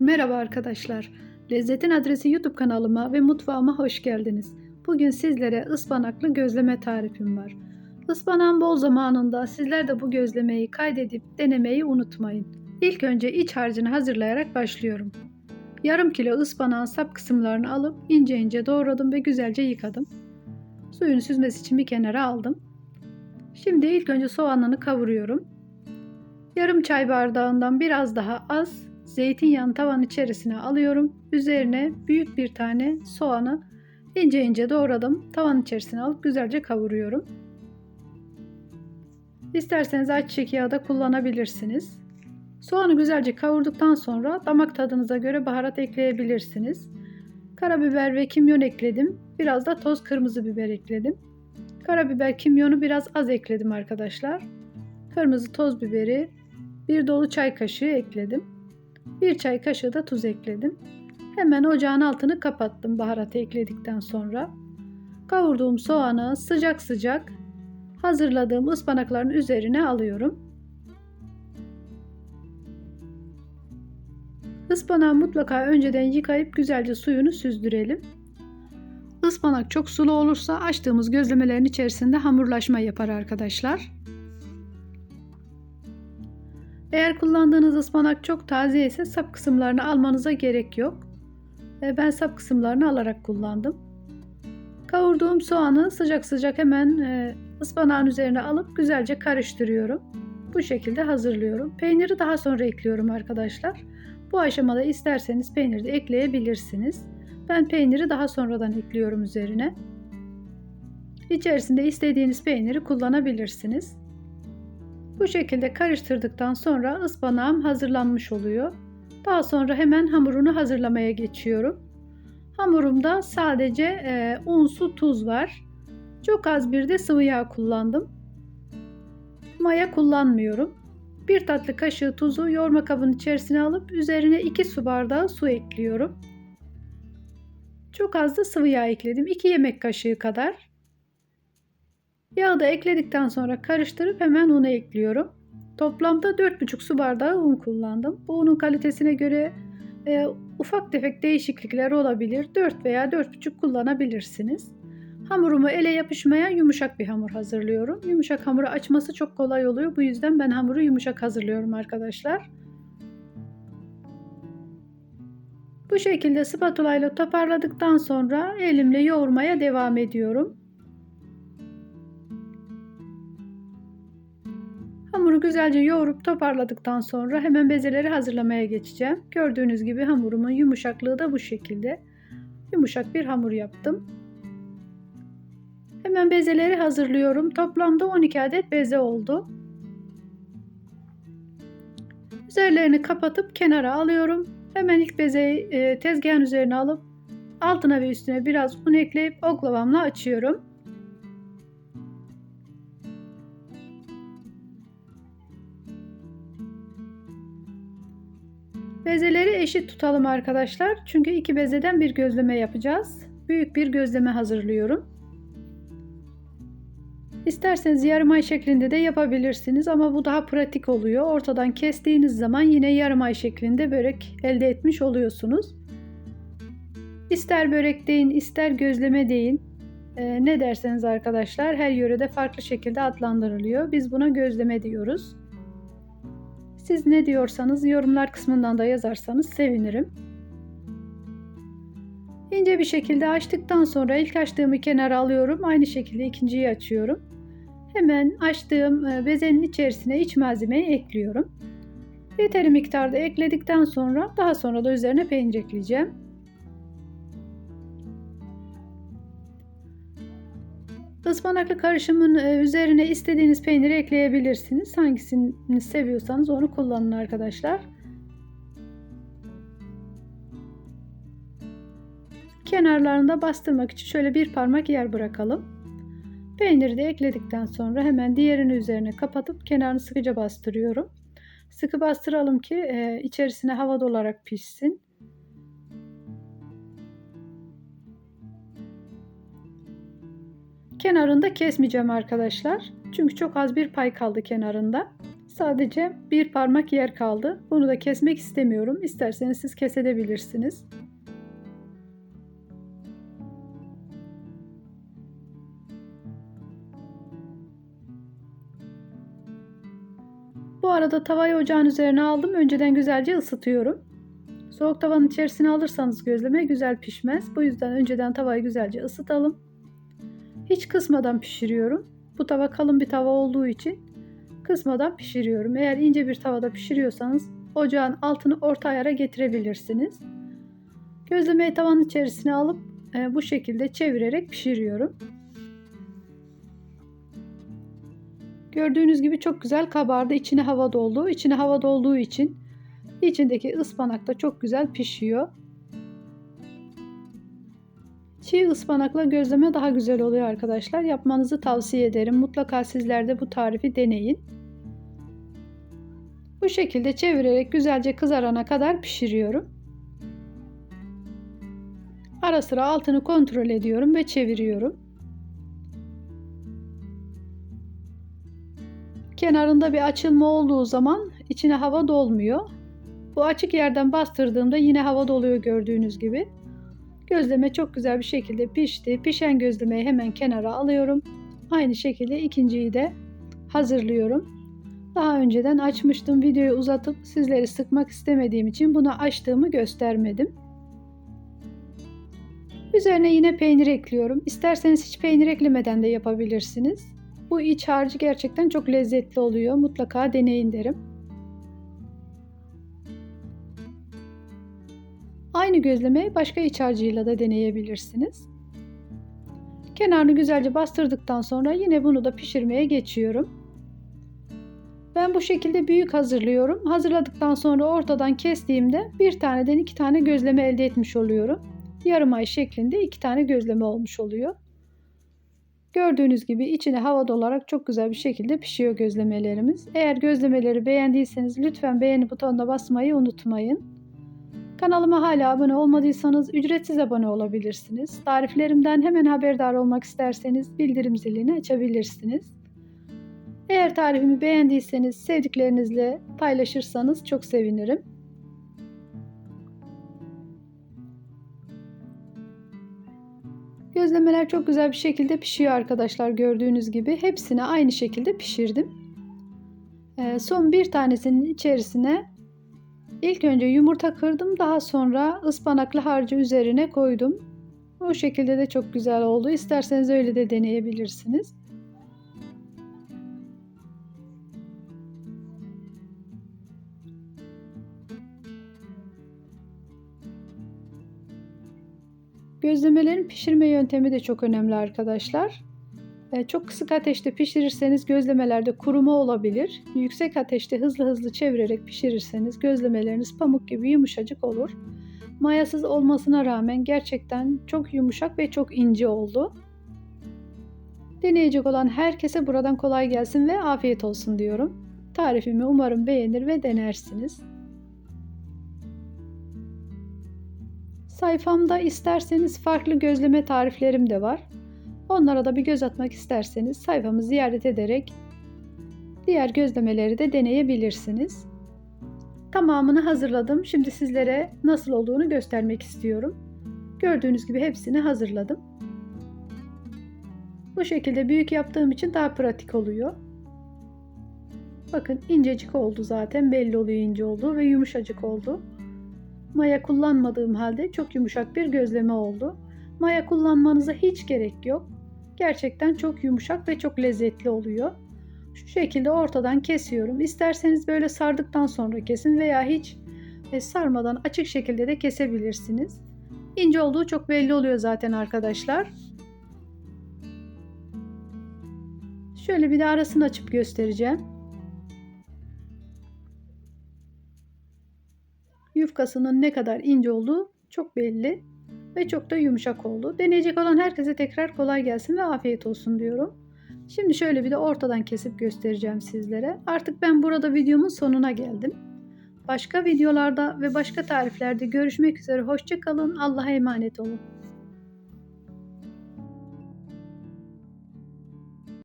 Merhaba arkadaşlar. Lezzetin Adresi YouTube kanalıma ve mutfağıma hoş geldiniz. Bugün sizlere ıspanaklı gözleme tarifim var. Ispanağın bol zamanında sizler de bu gözlemeyi kaydedip denemeyi unutmayın. İlk önce iç harcını hazırlayarak başlıyorum. Yarım kilo ıspanağın sap kısımlarını alıp ince ince doğradım ve güzelce yıkadım. Suyun süzmesi için bir kenara aldım. Şimdi ilk önce soğanını kavuruyorum. Yarım çay bardağından biraz daha az zeytinyağını tavan içerisine alıyorum. Üzerine büyük bir tane soğanı ince ince doğradım. Tavan içerisine alıp güzelce kavuruyorum. İsterseniz ayçiçek yağı da kullanabilirsiniz. Soğanı güzelce kavurduktan sonra damak tadınıza göre baharat ekleyebilirsiniz. Karabiber ve kimyon ekledim. Biraz da toz kırmızı biber ekledim. Karabiber, kimyonu biraz az ekledim arkadaşlar. Kırmızı toz biberi bir dolu çay kaşığı ekledim. Bir çay kaşığı da tuz ekledim. Hemen ocağın altını kapattım baharatı ekledikten sonra. Kavurduğum soğanı sıcak sıcak hazırladığım ıspanakların üzerine alıyorum. Ispanağı mutlaka önceden yıkayıp güzelce suyunu süzdürelim. Ispanak çok sulu olursa açtığımız gözlemelerin içerisinde hamurlaşma yapar arkadaşlar. Eğer kullandığınız ıspanak çok taze ise sap kısımlarını almanıza gerek yok. Ben sap kısımlarını alarak kullandım. Kavurduğum soğanı sıcak sıcak hemen e, ıspanağın üzerine alıp güzelce karıştırıyorum. Bu şekilde hazırlıyorum. Peyniri daha sonra ekliyorum arkadaşlar. Bu aşamada isterseniz peynir de ekleyebilirsiniz. Ben peyniri daha sonradan ekliyorum üzerine. İçerisinde istediğiniz peyniri kullanabilirsiniz. Bu şekilde karıştırdıktan sonra ıspanağım hazırlanmış oluyor. Daha sonra hemen hamurunu hazırlamaya geçiyorum. Hamurumda sadece e, un, su, tuz var. Çok az bir de sıvı yağ kullandım. Maya kullanmıyorum. Bir tatlı kaşığı tuzu yoğurma kabının içerisine alıp üzerine 2 su bardağı su ekliyorum. Çok az da sıvı yağ ekledim. 2 yemek kaşığı kadar. Yağı da ekledikten sonra karıştırıp hemen unu ekliyorum. Toplamda 4,5 su bardağı un kullandım. Bu unun kalitesine göre e, ufak tefek değişiklikler olabilir. 4 veya 4,5 kullanabilirsiniz. Hamurumu ele yapışmayan yumuşak bir hamur hazırlıyorum. Yumuşak hamuru açması çok kolay oluyor. Bu yüzden ben hamuru yumuşak hazırlıyorum arkadaşlar. Bu şekilde spatula ile toparladıktan sonra elimle yoğurmaya devam ediyorum. Güzelce yoğurup toparladıktan sonra hemen bezeleri hazırlamaya geçeceğim. Gördüğünüz gibi hamurumun yumuşaklığı da bu şekilde. Yumuşak bir hamur yaptım. Hemen bezeleri hazırlıyorum. Toplamda 12 adet beze oldu. Üzerlerini kapatıp kenara alıyorum. Hemen ilk bezeyi e, tezgahın üzerine alıp altına ve üstüne biraz un ekleyip oklavamla açıyorum. Bezeleri eşit tutalım arkadaşlar. Çünkü iki bezeden bir gözleme yapacağız. Büyük bir gözleme hazırlıyorum. İsterseniz yarım ay şeklinde de yapabilirsiniz ama bu daha pratik oluyor. Ortadan kestiğiniz zaman yine yarım ay şeklinde börek elde etmiş oluyorsunuz. İster börek deyin, ister gözleme deyin. Ee, ne derseniz arkadaşlar her yörede farklı şekilde adlandırılıyor. Biz buna gözleme diyoruz. Siz ne diyorsanız yorumlar kısmından da yazarsanız sevinirim. İnce bir şekilde açtıktan sonra ilk açtığımı kenara alıyorum. Aynı şekilde ikinciyi açıyorum. Hemen açtığım e, bezenin içerisine iç malzemeyi ekliyorum. Yeteri miktarda ekledikten sonra daha sonra da üzerine peynir ekleyeceğim. Ispanaklı karışımın e, üzerine istediğiniz peyniri ekleyebilirsiniz. Hangisini seviyorsanız onu kullanın arkadaşlar. Kenarlarında bastırmak için şöyle bir parmak yer bırakalım. Peyniri de ekledikten sonra hemen diğerini üzerine kapatıp kenarını sıkıca bastırıyorum. Sıkı bastıralım ki e, içerisine hava dolarak pişsin. Kenarında kesmeyeceğim arkadaşlar. Çünkü çok az bir pay kaldı kenarında. Sadece bir parmak yer kaldı. Bunu da kesmek istemiyorum. İsterseniz siz kesebilirsiniz. Bu arada tavayı ocağın üzerine aldım. Önceden güzelce ısıtıyorum. Soğuk tavanın içerisine alırsanız gözleme güzel pişmez. Bu yüzden önceden tavayı güzelce ısıtalım. Hiç kısmadan pişiriyorum. Bu tava kalın bir tava olduğu için kısmadan pişiriyorum. Eğer ince bir tavada pişiriyorsanız ocağın altını orta ayara getirebilirsiniz. Gözlemeyi tavanın içerisine alıp e, bu şekilde çevirerek pişiriyorum. Gördüğünüz gibi çok güzel kabardı. İçine hava doldu. İçine hava dolduğu için içindeki ıspanak da çok güzel pişiyor. Çiğ ıspanakla gözleme daha güzel oluyor arkadaşlar. Yapmanızı tavsiye ederim. Mutlaka sizler de bu tarifi deneyin. Bu şekilde çevirerek güzelce kızarana kadar pişiriyorum. Ara sıra altını kontrol ediyorum ve çeviriyorum. Kenarında bir açılma olduğu zaman içine hava dolmuyor. Bu açık yerden bastırdığımda yine hava doluyor gördüğünüz gibi. Gözleme çok güzel bir şekilde pişti. Pişen gözlemeyi hemen kenara alıyorum. Aynı şekilde ikinciyi de hazırlıyorum. Daha önceden açmıştım. Videoyu uzatıp sizleri sıkmak istemediğim için bunu açtığımı göstermedim. Üzerine yine peynir ekliyorum. İsterseniz hiç peynir eklemeden de yapabilirsiniz. Bu iç harcı gerçekten çok lezzetli oluyor. Mutlaka deneyin derim. Aynı gözlemeyi başka iç harcıyla da deneyebilirsiniz. Kenarını güzelce bastırdıktan sonra yine bunu da pişirmeye geçiyorum. Ben bu şekilde büyük hazırlıyorum. Hazırladıktan sonra ortadan kestiğimde bir taneden iki tane gözleme elde etmiş oluyorum. Yarım ay şeklinde iki tane gözleme olmuş oluyor. Gördüğünüz gibi içine hava dolarak çok güzel bir şekilde pişiyor gözlemelerimiz. Eğer gözlemeleri beğendiyseniz lütfen beğeni butonuna basmayı unutmayın. Kanalıma hala abone olmadıysanız ücretsiz abone olabilirsiniz. Tariflerimden hemen haberdar olmak isterseniz bildirim zilini açabilirsiniz. Eğer tarifimi beğendiyseniz sevdiklerinizle paylaşırsanız çok sevinirim. Gözlemeler çok güzel bir şekilde pişiyor arkadaşlar gördüğünüz gibi. Hepsini aynı şekilde pişirdim. Ee, son bir tanesinin içerisine ilk önce yumurta kırdım. Daha sonra ıspanaklı harcı üzerine koydum. Bu şekilde de çok güzel oldu. İsterseniz öyle de deneyebilirsiniz. Gözlemelerin pişirme yöntemi de çok önemli arkadaşlar. E, çok kısık ateşte pişirirseniz gözlemelerde kuruma olabilir. Yüksek ateşte hızlı hızlı çevirerek pişirirseniz gözlemeleriniz pamuk gibi yumuşacık olur. Mayasız olmasına rağmen gerçekten çok yumuşak ve çok ince oldu. Deneyecek olan herkese buradan kolay gelsin ve afiyet olsun diyorum. Tarifimi umarım beğenir ve denersiniz. Sayfamda isterseniz farklı gözleme tariflerim de var. Onlara da bir göz atmak isterseniz sayfamı ziyaret ederek diğer gözlemeleri de deneyebilirsiniz. Tamamını hazırladım. Şimdi sizlere nasıl olduğunu göstermek istiyorum. Gördüğünüz gibi hepsini hazırladım. Bu şekilde büyük yaptığım için daha pratik oluyor. Bakın incecik oldu zaten belli oluyor ince olduğu ve yumuşacık oldu. Maya kullanmadığım halde çok yumuşak bir gözleme oldu. Maya kullanmanıza hiç gerek yok. Gerçekten çok yumuşak ve çok lezzetli oluyor. Şu şekilde ortadan kesiyorum. İsterseniz böyle sardıktan sonra kesin veya hiç e, sarmadan açık şekilde de kesebilirsiniz. İnce olduğu çok belli oluyor zaten arkadaşlar. Şöyle bir de arasını açıp göstereceğim. Yufkasının ne kadar ince olduğu çok belli ve çok da yumuşak oldu. Deneyecek olan herkese tekrar kolay gelsin ve afiyet olsun diyorum. Şimdi şöyle bir de ortadan kesip göstereceğim sizlere. Artık ben burada videomun sonuna geldim. Başka videolarda ve başka tariflerde görüşmek üzere. Hoşçakalın. Allah'a emanet olun.